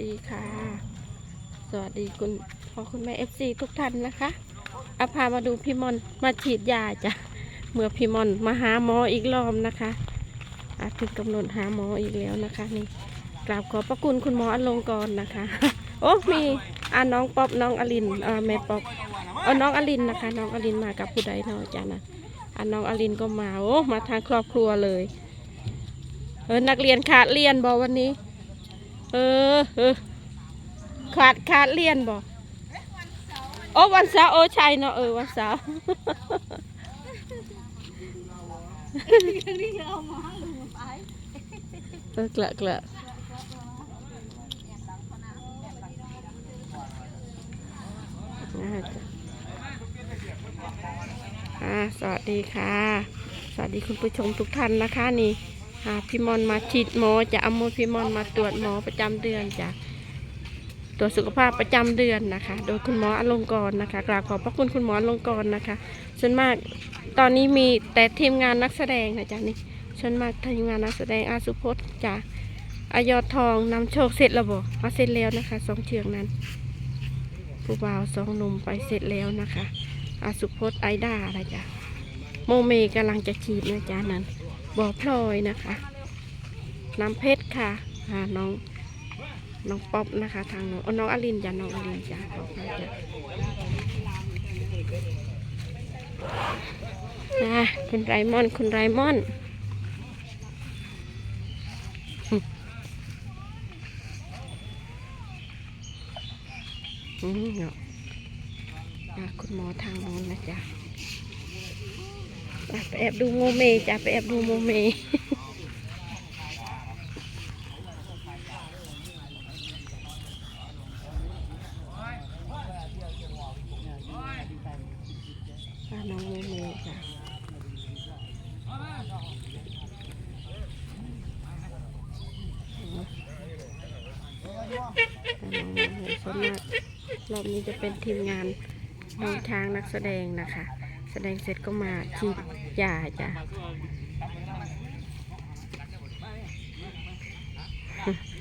ดีค่ะ สวัสดีคุณพ่อคุณแม่เอฟซีทุกท่านนะคะอาพามาดูพี่มอนมาฉีดยาจ้ะเมื่อพี่มอนมาหาหมออีกรอบนะคะอาถึงกำหนดหาหมออีกแล้วนะคะ นี่กราบขอบพระคุณคุณหมออลงกรณ์นะคะ โอ้มีอ่าน้องป๊อบน้องอลินอ่าแม่ป๊อบเอาน้องอลินนะคะ น้องอลินมากับผู้ใดเนาะจ้ะนะอ่าน้องอลินก็มาโอ้มาทางครอบครัวเลยเออนักเรียนขาดเรียนบอวันนี้ เออเออขาดขาดเรียนบ่โอ้วันเสาร์โอ้ใช่เนาะเออวันเสาร์นี่เอามาลุงไปเออเกละเกละอ่าจ้ะอ่าสวัสดีค่ะ สวัสดีคุณผู้ชมทุกท่านนะคะนี่อ่า พี่มอนมาฉีดหมอจะเอามือพี่มอนมาตรวจหมอประจำเดือนจ้ะตรวจสุขภาพประจำเดือนนะคะ โดยคุณหมออลงกรณ์นะคะกราบขอบพระคุณคุณหมออลงกรณ์นะคะส่วนมากตอนนี้มีแต่ทีมงานนักแสดงนะจ๊ะนี่ส่วนมากทีมงานนักแสดงอาสุพจน์จ้ะอายอดทองนำโชคเสร็จแล้วบ่มาเสร็จแล้วนะคะสองเชือกนั้น ผู้บ่าวสองหนุ่มไปเสร็จแล้วนะคะอาสุพจน์ไอด้าอะไรจ้ะโมเมกำลังจะฉีดนะจ๊ะนั้น บ่อพลอยนะคะ น้ำเพชรค่ะอ่าน้องน้องป๊อปนะคะ ทางน้องน้องอลินจ้ะน้องอลินจ้ะขอบคุณจ้ะอ่าคุณไรมอน คุณไรมอนอืมเนาะอะคุณหมอทางโน้นนะจ๊ะ อะไปแอบดูโมเมจ้ะไปแอบดูโมเมน้องโมเมจ้ะส่วนมากรอบนี้จะเป็นทีมงานน้องช้างนักแสดงนะคะ แสดงเสร็จก็มาฉีดยาจ้ะ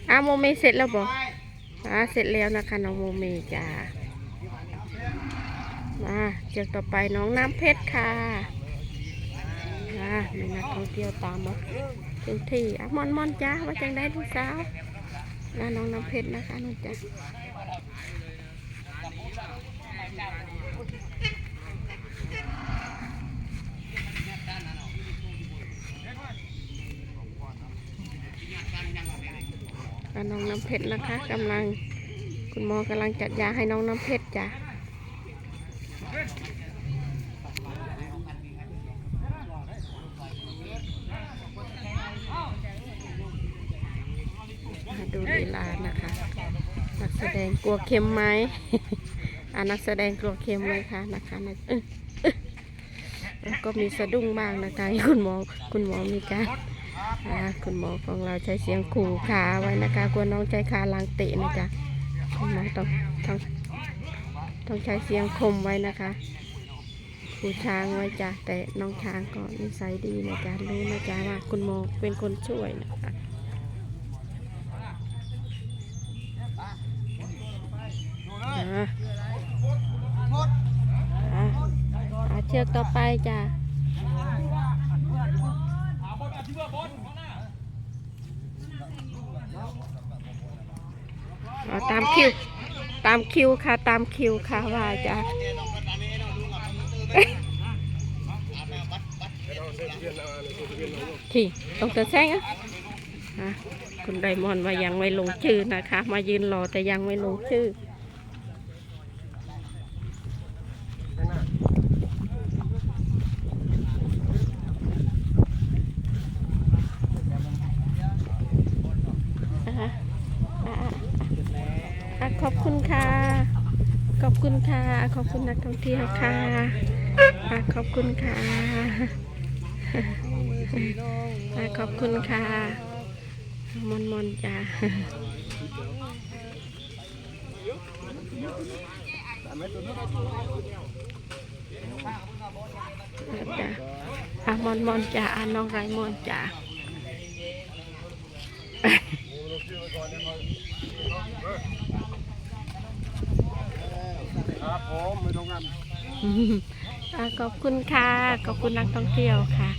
อ้าวโมเมเสร็จแล้วบอกอ่าเสร็จแล้วนะคะน้องโมเมจ้ามาเจอต่อไปน้องน้ำเพชรค่ะอ่ามีนักท่องเที่ยวตามมาถึงที่อะมอนมอนจ้าว่าจังได้ลูกสาวนะน้องน้ำเพชรนะคะน้องจ้า น้องน้ำเพชรนะคะกำลังคุณหมอกำลังจัดยาให้น้องน้ำเพชรจ้ะมาดูลีลานะคะ นักแสดงกลัวเค็มไหมอ่านักแสดงกลัวเค็มไหมคะนะคะนะเออเออแล้วก็มีสะดุ้งบ้างนะคะคุณหมอคุณหมอมีการ คุณหมอของเราใช้เสียงขู่ขาไว้นะคะกลัวน้องใจขาลางเตะนะจ๊ะคุณหมอต้องต้องต้องใช้เสียงคมไว้นะคะขู่ช้างไว้จ้ะแต่น้องช้างก็นิสัยดีนะจ๊ะรู้นะจ๊ะว่าคุณหมอเป็นคนช่วยนะคะเชือกต่อไปจ้ะ อ๋อ ตามคิว ตามคิวค่ะ ตามคิวค่ะว่าจะที่ตรงตะแซงอะคุณไดมอนมายังไม่ลงชื่อนะคะ มายืนรอแต่ยังไม่ลงชื่อ อะอะอะอะขอบคุณค่ะ ขอบคุณ คุณนักท่องเที่ยวค่ะอะขอบคุณค่ะอะขอบคุณค่ะมอนมอนจ้าจ้าอะมอนมอนจ้าอะน้องไรมอนจ้า อืมอ่าขอบคุณค่ะ ขอบคุณนักท่องเที่ยวค่ะ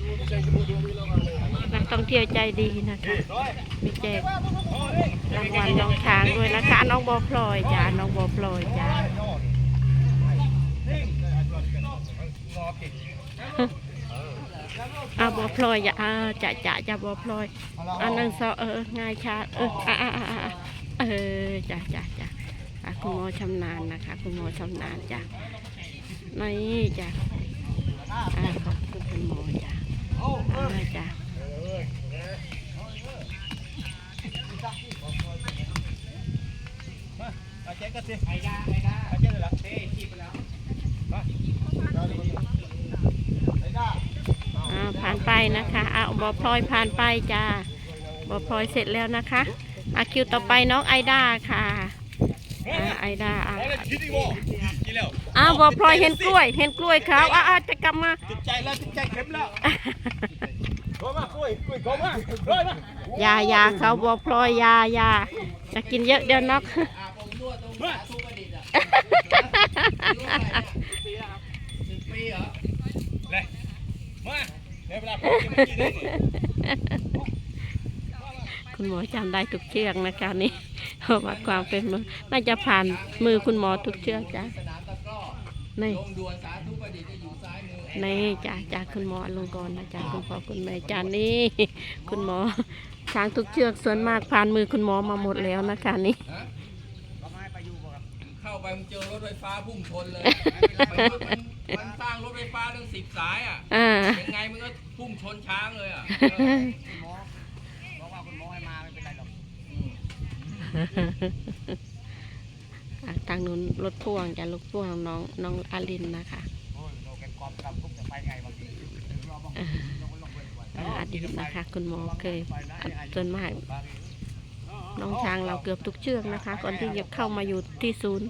นักท่องเที่ยวใจดีนะคะมีแจกรางวัลน้องช้างด้วยนะคะ น้องบอพลอยจ้าน้องบอพลอยจ้าอาบอพลอยอย่าอ่าจะจะจะบอพลอยอันนั้นซอเออง่ายชาเอออ่าเออจ้าจ้าจ้ะ คุณหมอชำนาญนะคะ คุณหมอชำนาญจ้านี่จ้าอ่าขอบคุณคุณหมอจ้าอ่าจ้าเอาเจ๊ก็สิไอ้ดาไอ้ดาเอาเจ๊เลยเหรอเจ๊ชีพไปแล้วมาไอ้ดาผ่านไปนะคะเอาบอพลอยผ่านไปจ้าบอพลอยเสร็จแล้วนะคะอาคิวต่อไปน้องไอด้าค่ะ อ่าไอด้าอ่าเอาเลยคิดดีบ่กินแล้วอ้าวบอพลอยเห็นกล้วย เห็นกล้วยขาวอ้าวอ้าวจะกลับมาติดใจแล้วติดใจเข็มแล้วโทรมากล้วยกล้วยเขามาเฮ้ยมายายาเขาบอพลอยยายาจะกินเยอะเดี๋ยวน็อกมาปีเหรอเลยมาเดี๋ยวเวลาผมจะมากินได้นี่คุณหมอจำได้ทุกเชือกนะคะนี่ เพราะว่าความเป็นมือน่าจะผ่านมือคุณหมอทุกเชือกจ้ะสนามตะกร้อนี่ลงด่วนสาธุประดิษฐ์จะอยู่ซ้ายมือนี่จ้าจ้าคุณหมอลงก่อนนะจ้าคุณพ่อคุณแม่จ้านี่ คุณหมอช้างทุกเชือกส่วนมากผ่านมือคุณหมอมาหมดแล้วนะคะนี่ฮะเข้าไปมันเจอรถไฟฟ้าพุ่งชนเลยมันมันสร้างรถไฟฟ้าตั้งสิบสายอะอ่ายังไงมันก็พุ่งชนช้างเลยอะ บอกว่าคุณหมอให้มาไม่เป็นไรหรอก อะ ทางนู้นรถพ่วงจ้ารถพ่วงน้องน้องอารินนะคะอาดีตนะคะคุณหมอเคยอะส่วนมากน้องช้างเราเกือบทุกเชือกนะคะ ก่อนที่จะเข้ามาอยู่ที่ศูนย์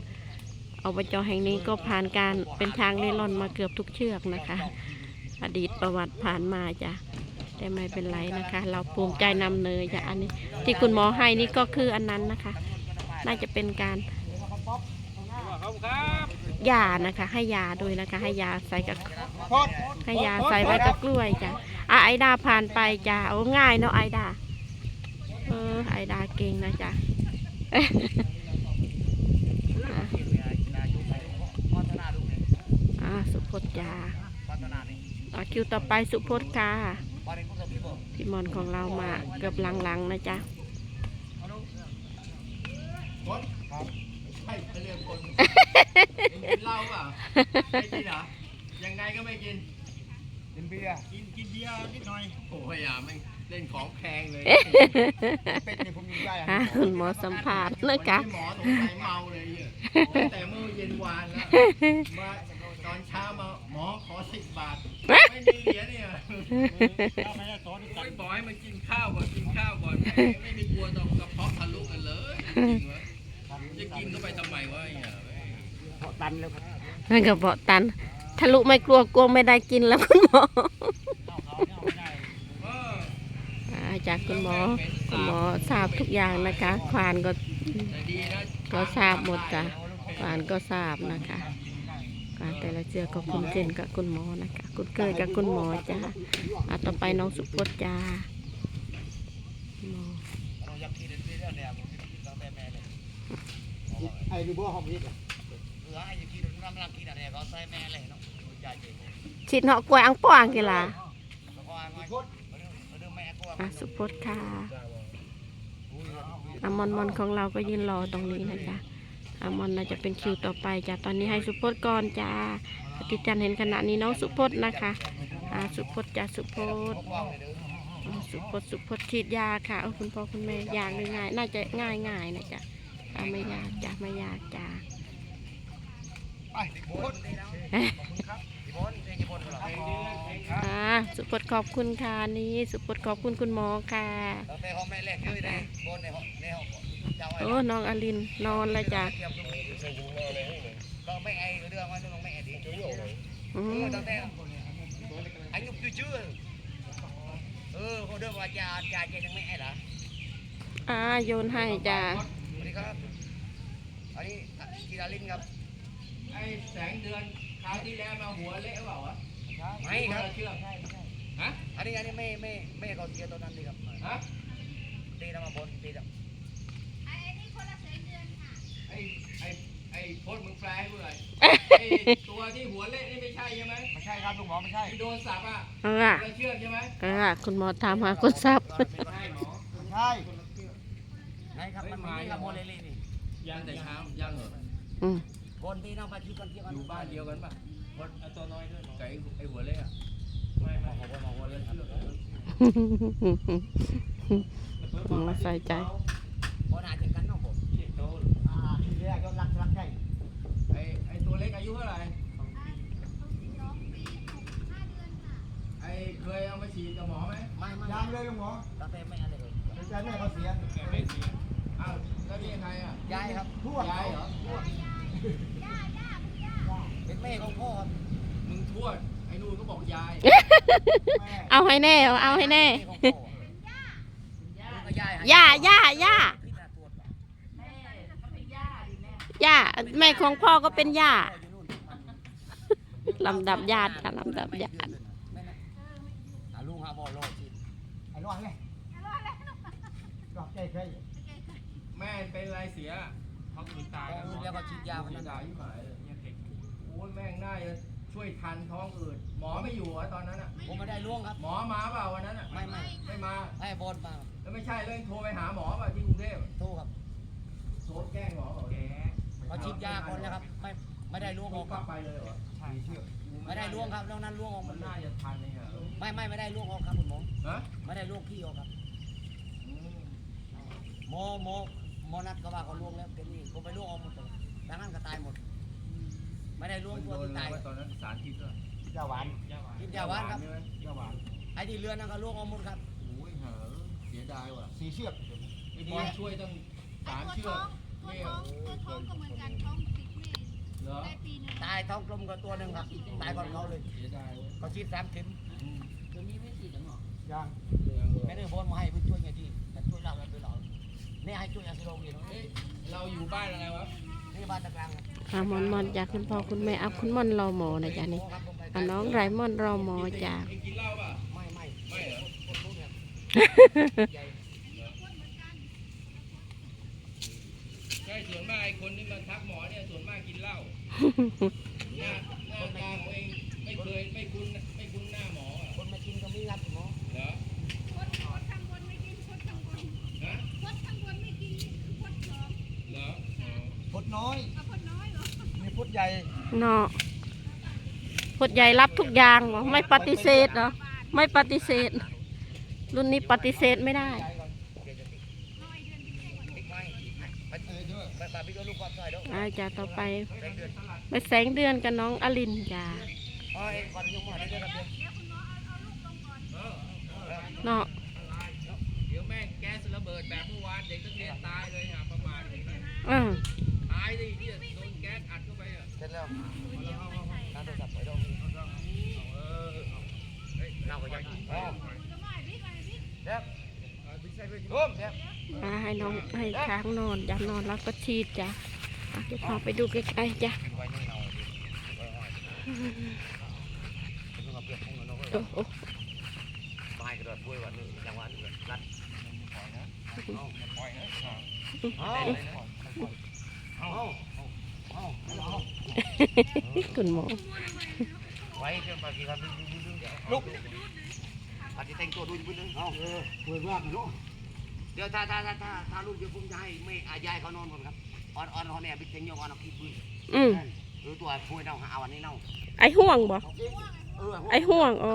อบจแห่งนี้ก็ผ่านการเป็นช้างเล่ร่อนมาเกือบทุกเชือกนะคะ อดีตประวัติผ่านมาจ้ะ แต่ไม่เป็นไรนะคะ เราภูมิใจนำเนยจ้ะอันนี้ ที่คุณหมอให้นี่ก็คืออันนั้นนะคะ น่าจะเป็นการยานะคะ ให้ยาด้วยนะคะ ให้ยาใส่กับให้ยาใส่ไว้กับกล้วยจ้ะอะไอดาผ่านไปจ้ะโอ้ง่ายเนาะไอดาเออไอดาเก่งนะจ๊ะอ่าสุพจน์จ้าต่อะคิวต่อไปสุพจน์ค่ะ พอได้พวกเราพี่บอกพี่มอนของเรามาเกือบหลังๆนะจ๊ะคนใช่เขาเรียกคนกินเหล้าเปล่าไม่กินเหรอยังไงก็ไม่กิน กินเบียร์ กินกินเบียร์นิดหน่อย โอ้ยอะมันเล่นของแพงเลยเป็ดเนี่ยผมยิงได้อะคุณหมอสัมภาษณ์นะคะหมอสงสัยเมาเลยเนี่ยแต่เมื่อเย็นวานแล้วมาต อนเช้ามาหมอขอสิบบาท ไม่มีเหรียญเนี่ยโอ้ยบอกให้มันกินข้าวก่อนกินข้าวก่อนไม่ไม่มีกลัวต้องกระเพาะทะลุกันเลยจริงๆวะจะกินเข้าไปทำไมวะไอ้เนี่ยตันแล้วครับมันก็บอกตัน ทะลุไม่กลัวกลัวไม่ได้กินแล้วคุณหมอเอออ่าจากคุณหมอคุณหมอทราบทุกอย่างนะคะควานก็แต่ดีนะก็ทราบหมดจ้ะควานก็ทราบนะคะ ควานแต่ละเชือกก็คุ้นเจนกับคุณหมอนะคะคุ้นเคยกับคุณหมอจ้าอะต่อไปน้องสุพจน์จ้าหมอเราอยากกินเรื่องเนี่ยผมกินตั้งแต่แม่เลยไอ้ดูบัวหอมนิดเหรอไอ้ยังกินน้ำลังกินอะไรเขาใส่แม่เลยเนาะใหญ่จริงชิดเหาะกล้วยอังป้างกีฬาแล้วก็มาพดมาดูแม่ก็อะสุพจน์ค่ะอามอนมอนของเราก็ยืนรอตรงนี้นะจ๊ะ อามอนน่าจะเป็นคิวต่อไปจ้ะตอนนี้ให้สุพจน์ก่อนจ้าติจันเห็นขณะนี้น้องสุพจน์นะคะอ่าสุพจน์จ้ะสุพจน์อ่าสุพจน์สุพจน์ฉีดยาค่ะเอาคุณพ่อคุณแม่ยากหรือง่ายน่าจะง่ายง่ายๆนะจ๊ะอ่าไม่ยากจ้ะไม่ยากจ้ะไปติบนครับติบนเองติบนเหรออ่าสุพจน์ขอบคุณค่ะนี่สุพจน์ขอบคุณคุณหมอค่ะ ตั้งแต่ห้องแม่แรกเยอะเลยบนในห้องในห้องเจ้าไอ้โอ้น้องอลินนอนแล้วจ้ะเทียบตรงนี้ก็ไม่ไอ้เรื่องว่าต้องไม่ไอ้ดีอืเอมอตั้งแต่อายุชื่อเออเขาเดินว่ายายาเจนึงไม่ไอ้เหรออ่าโยนให้จ้ะ สวัสดีครับอันนี้กีฬาลินครับไอ้แสงเดือนคราวที่แล้วมาหัวเละเปล่าวะไม่ครับเชื่อมฮะอันนี้อันนี้ไม่ไม่ไม่เขาเสียตัวนั้นดีครับฮะตีนมาบนตีนไอ้ไอ้ไอ้โพสต์มึงแปลให้กูหน่อยไอ้ ตัวที่หัวเละนี่ไม่ใช่ใช่ไหมไม่ใช่ครับลุงหมอไม่ใช่ที่โดนสับอะเออคนละเชือกใช่ไหมเออคุณหมอถามหาคนทรัพย์ไม่ใช่หมอใช่ไหนครับมันไม่ครับโมเลลีนี่ยังแต่เช้ายังเหรออืมบนตีน้องไปคิดกันเที่ยวกันอยู่บ้านเดียวกันป่ะคนเอาตัวน้อยด้วยไก่ไอ้หัวเละอะไม่ไม่หัวหัวหัวเละเชือกหมอใส่ใจบนอาจจะกันน้องผม เชือกโต อ่าที่แรกก็รักรักใช่ ไอ้ไอ้ตัว เล็กอายุเท่าไหร่ไอ้เคยเอามาฉีดกับหมอไหมไม่ไม่ยังเลยลุงหมอตั้งแต่ไม่อะไรเลยแต่แม่เขาเสียแกไม่เสียอ้าวแล้วนี่ใครอะยายครับทวดยายเหรอเป็นแม่ของพ่อครับมึงทวดไอ้นู่นก็บอกยายแม่เอาให้แน่เอาให้แน่ของพ่อก็ยายย่าย่า ย่าย่าแม่ของพ่อก็เป็นย่าลำดับญาติค่ะลำดับญาติลุงหาบอลโลดสิไอ้ร้อนเลยดอกใจใครแม่เป็นไรเสียเขาคือตายพออื่นแล้วก็ฉีดยาวันนั้นตายที่หมายเลยเนี่ยเด็กโอ้ยแม่งน่าจะช่วยทันท้องอืดหมอไม่อยู่เหรอตอนนั้นอะผมไม่ได้ล่วงครับ หมอมาเปล่าวันนั้นอะไม่ไม่ไม่มาให้บอลมาแล้วไม่ใช่เรื่องโทรไปหาหมอป่ะที่กรุงเทพโทษครับโทรแกล้งหมอบอกแก เขาฉีดยาก่อนแล้วครับ ไม่ไม่ได้ล่วงอลูอกกคก็รับไปเลยเหรอใช่เชื่อไม่ได้ล่วงครับแล้วนั้นล่วงออกหมมัดนเลน่ายจะทันเลยอะไม่ไม่ไม่ได้ล่วงออกครับคุณหมอฮะไม่ได้ล่วงขี้ออกครับอืมโมโมโมนัดก็ว่าเขาล่วงแล้วเดี๋ยวนี้ผมไปล่วงออกหมดเลยดังนั้นก็ตายหมด ไม่ได้ล่วงมันตัวโดนที่อะไรตายว่าตอนนั้นสารพิษด้วยยาหวานกินยาหวานครับใช่ไหมยาหวานไอ้ที่เรือนั่นก็ล่วงออกหมดครับ โอ้ยเหอะเสียดายว่ะสีเชือกไอ้บอลช่วยตั้งสามเชือก เนี่ยโอ้ยเหรอตายท้องกลมก็ตัวหนึ่งครับ ตายก่อนเขาเลยเสียดายเว้ยเขาฉีดสามเข็มอืมตัวนี้ไม่ฉีดหรอยางไม่ได้บอลมาให้เพื่อช่วยไงที่แต่ช่วยเราช่วยเราเนี่ยให้ช่วยอาซิโรเวียนเอ้ยเราอยู่บ้านอะไรวะนี่บ้านตะกลางครับอ่ามอนมอนจากคุณพ่อคุณแม่เอาคุณมอนรอหมอนะจ๊ะนี่อะน้องไรมอนรอหมอจ้ะ เอ็งกินเหล้าป่ะไม่ไม่ไม่เหรอคนรู้เนี่ยใหญ่ ใช่ส่วน มากไอ้คนที่มาทักหมอเนี่ยส่วนมากกินเหล้าหน้าหน้าตาของเองไม่เคยไม่คุ้นไม่คุ้นหน้าหมออะคนมากินก็มีครับคุณหมอเหรอฮะเหรออ๋อพดน้อยมีพดใหญ่เนาะพดใหญ่รับทุกอย่างเหรอไม่ปฏิเสธเหรอไม่ปฏิเสธ รุ่นนี้ปฏิเสธไม่ได้ ติ๊กไม้ไปเออด้วยไปไปดูลูกความใส่ด้วย อาจ้ะต่อไปไปเดือนไปแสงเดือนกับน้องอลินจ้ะอ๋อเอ็ก่อนยกมาได้ด้วยครับเดี๋ยวเนาะเดี๋ยวแม่งแก๊สระเบิดแบบเมื่อวานเด็กนักเรียนตายเลยอะประมาณนี้เออตายดิเนี่ยโดนแก๊สอัดเข้าไปอะเสร็จแล้วการโทรศัพท์ไปดองเออเฮ้ยเราก็ยังอ๋อเด็บไม่ใช่ไม่ร่วมเด็บอ่าให้น้องให้ช้างนอนจ้ะนอนแล้วก็ฉีดจ้ะอะ เดี๋ยวพาไปดูใกล้ๆจ้ะไว้ในเงาดิไว้ห้อยเป็นกับเปียกคงกันเนาะโอ้โหตายกระโดดป่วยวันนึงจังหวะนึงรัดเอาปล่อยนะเอาเอาเอาเอาเอาคุณหมอไว้เชื่อมปากกี่คำลุกปฏิแต่งตัวดูอยู่บนนึงเอาเออเปิดว่างเนาะเดี๋ยวถ้าถ้าถ้าถ้าถ้าลูกเดี๋ยวผมจะให้ไม่อายายเขานอนก่อนครับ ออนออนเขาเนี่ยบิ๊กเต็งยงออนเอาขี้ปืนอืมหรือตัวพูดเน่าหาวันนี้เน่าไอห่วงบ่เออไอห่วงอ๋อ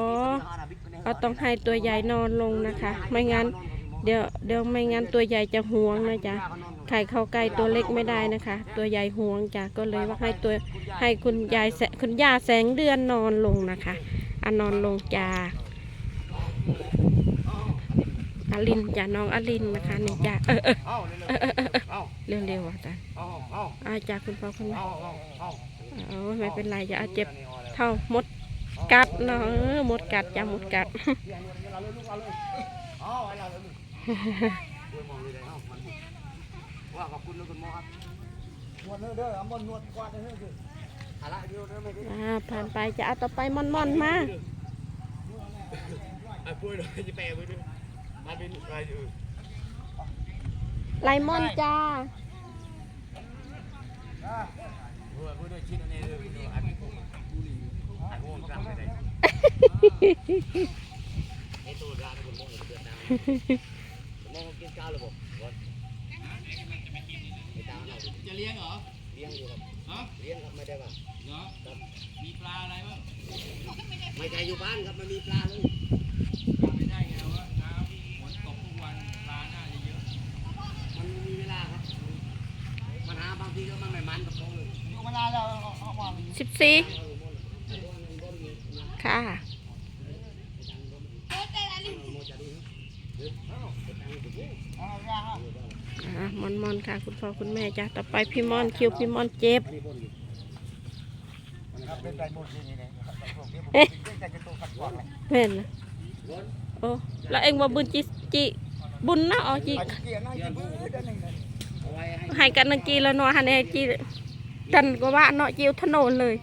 เราต้องให้ตัวใหญ่นอนลงนะคะ ไม่งั้น เดี๋ยวเดี๋ยวไม่งั้นตัวใหญ่จะห่วงนะจ๊ะใครเข้าใกล้ตัวเล็กไม่ได้นะคะ ตัวใหญ่ห่วงจ้ะก็เลยว่าให้ตัวให้คุณยายแสคุณย่าแสงเดือนนอนลงนะคะอะนอนลงจ้าอลินจ้ะน้องอลินนะคะนี่จ้ะเออเออเอาเร็วๆเอาเร็วๆอะจ้ะเอาเอาอาจ้ะคุณพ่อคุณแม่เอาเอาเอาเออไม่เป็นไรอย่าเอาเจ็บเท่ามดกัดเนาะเออมดกัดจ้ะมดกัดเอาไอ้เราเลยด้วยมองเลยเอามันว่าขอบคุณนะคุณหมอครับนวดเด้อเด้อเอามนนวดกวาดเด้อเด้อละอยู่นั่นไม่ได้อ่าผ่านไปจะเอาต่อไปมอนมอนๆมาอะปุ้ยเลยจะแปลไปด้วยมาเป็นอะไรอยู่ไลมอนจ้า จะเลี้ยงเหรอ เลี้ยงอยู่ครับฮะเลี้ยงครับไม่ได้ว่าเหรอมีปลาอะไรบ้าง ไม่ใช่อยู่บ้านครับมันมีปลาเลยจำไม่ได้ไงว่าน้ำฝนตกทุกวันปลาน่าจะเยอะ มันมีเวลาครับมันหาบางทีก็มัน สิบสี่ค่ะเอาย่างอะอ่ามอนมอนๆค่ะ คุณพ่อคุณแม่จ้าต่อไปพี่มอนคิวพี่มอนเจ็บครับเป็นไรหมดนี่นี่พวกนี้ผมกินแต่จะตัวขัดขวางเลยเห็นนะโอ้แล้วเองว่าบุญจิจิบุญนะอ๋อจิอาจจะเกลียดนะจะบื้อได้หนึ่งเลยเอาไว้ให้ให้กันนังกีแล้วเนาะฮันเอจี จันก็ว่าเนาะจิวถนนเลย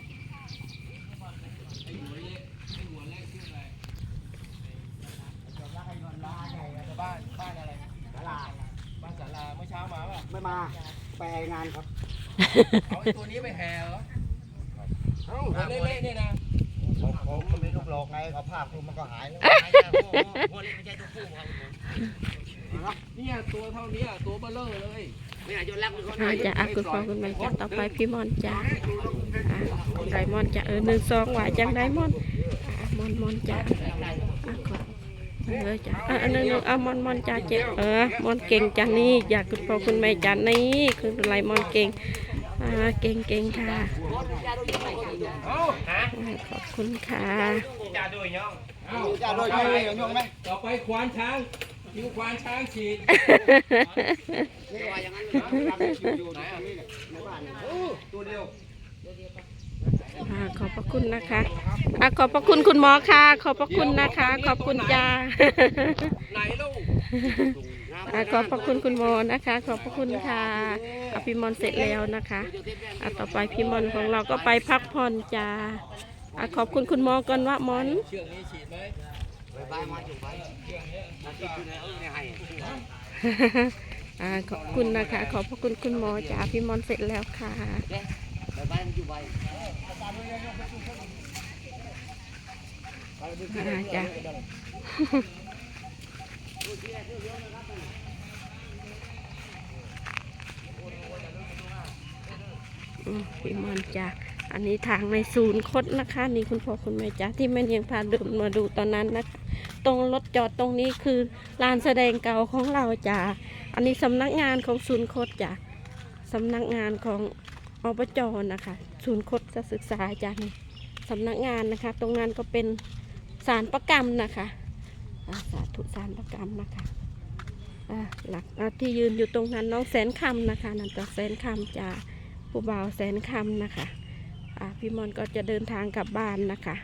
จะลาให้นอนลาไงบ้านบ้านอะไรศาลาบ้านศาลาเมื่อเช้ามาป่ะไม่มาไปงานครับเอาไอ้ตัวนี้ไปแห่เหรอ เอ้าตัวเล็กๆเนี่ยนะผมผมไม่ลูกหลอกไงเขาภาพดูมันก็หายแล้วพวกนี้ไม่ใช่ตัวผู้ครับเนี่ยตัวเท่านี้ตัวเบลเลอร์เลยไม่ อาจะรักอาคุณพ่อคุณแม่จะต่อไปพี่มอนจ้าอ่าไดมอนด์จะเออหนึ่งสองว่าจังไดมอนมอนมอนจ้าอะขอเออจ้าอะอันหนึ่งหนึ่งเอามอนมอนจ้าเจ็บเออมอนเก่งจ้านี่อยากคุณพ่อคุณแม่จ้านี่คือไรมอนเก่งอ่าเก่งเก่งค่ะขอบคุณค่ะจ่าโดยย่องเอ้าจะโดยไม่เลยยงไหมต่อไปควานช้าง คิวควานช้างฉีดไม่ว่าอย่างนั้นเลยอยู่ไหนอะในบ้านตัวเดียวอ่าขอบพระคุณนะคะอะขอบพระคุณคุณหมอค่ะ ขอบพระคุณนะคะ ขอบคุณจ้าไหนลูกอะขอบพระคุณคุณหมอนะคะ ขอบพระคุณค่ะอะพี่มอนเสร็จแล้วนะคะอะต่อไปพี่มอนของเราก็ไปพักผ่อนจ้าอะขอบคุณคุณหมอก่อนว่ามอนเชื อกนี้ฉีดไหมไปบ้านมาจุ่มาทีคือในเออในให้อ่าขอบคุณนะคะ ขอบพระคุณคุณหมอจ้าพี่มอนเสร็จแล้วค่ะไปบ้าอยู่ไปอ่าจ้าอืมพี่มอนจ้า อันนี้ทางในศูนย์คดนะคะนี่คุณพ่อคุณแม่จ้าที่แม่เนียงพาเดินมาดูตอนนั้นนะคะตรงรถจอดตรงนี้คือลานแสดงเก่าของเราจ้าอันนี้สำนักงานของศูนย์คดจ้าสำนักงานของอบจนะคะ ศูนย์คดศึกษาจ้านี่สำนักงานนะคะ ตรงนั้นก็เป็นสารประกรรมนะคะสาธุสารประกรรมนะคะอ่าหลักอ่าที่ยืนอยู่ตรงนั้นน้องแสนคำนะคะนั่นก็แสนคำจ้าผู้บ่าวแสนคำนะคะ พี่มอนก็จะเดินทางกลับบ้านนะคะ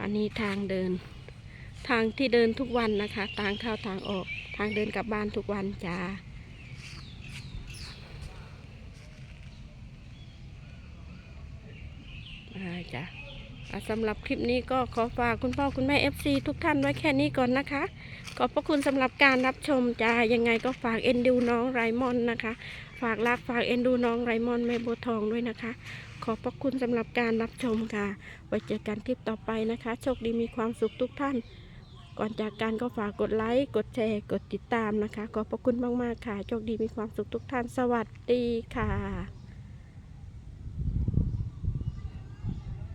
อันนี้ทางเดิน ทางที่เดินทุกวันนะคะทางเข้าทางออก ทางเดินกลับบ้านทุกวันจ้าจ้ะอะสำหรับคลิปนี้ก็ขอฝากคุณพ่อคุณแม่ FC ทุกท่านไว้แค่นี้ก่อนนะคะ ขอบพระคุณสำหรับการรับชมจ้ายังไงก็ฝากเอ็นดูน้องไรมอนนะคะ ฝากรักฝากเอ็นดูน้องไรมอนแม่บัวทองด้วยนะคะ ขอบพระคุณสำหรับการรับชมค่ะ ไว้เจอกันคลิปต่อไปนะคะ โชคดีมีความสุขทุกท่าน ก่อนจากกันก็ฝากกดไลค์ กดแชร์ กดติดตามนะคะ ขอบพระคุณมากๆค่ะ โชคดีมีความสุขทุกท่าน สวัสดีค่ะ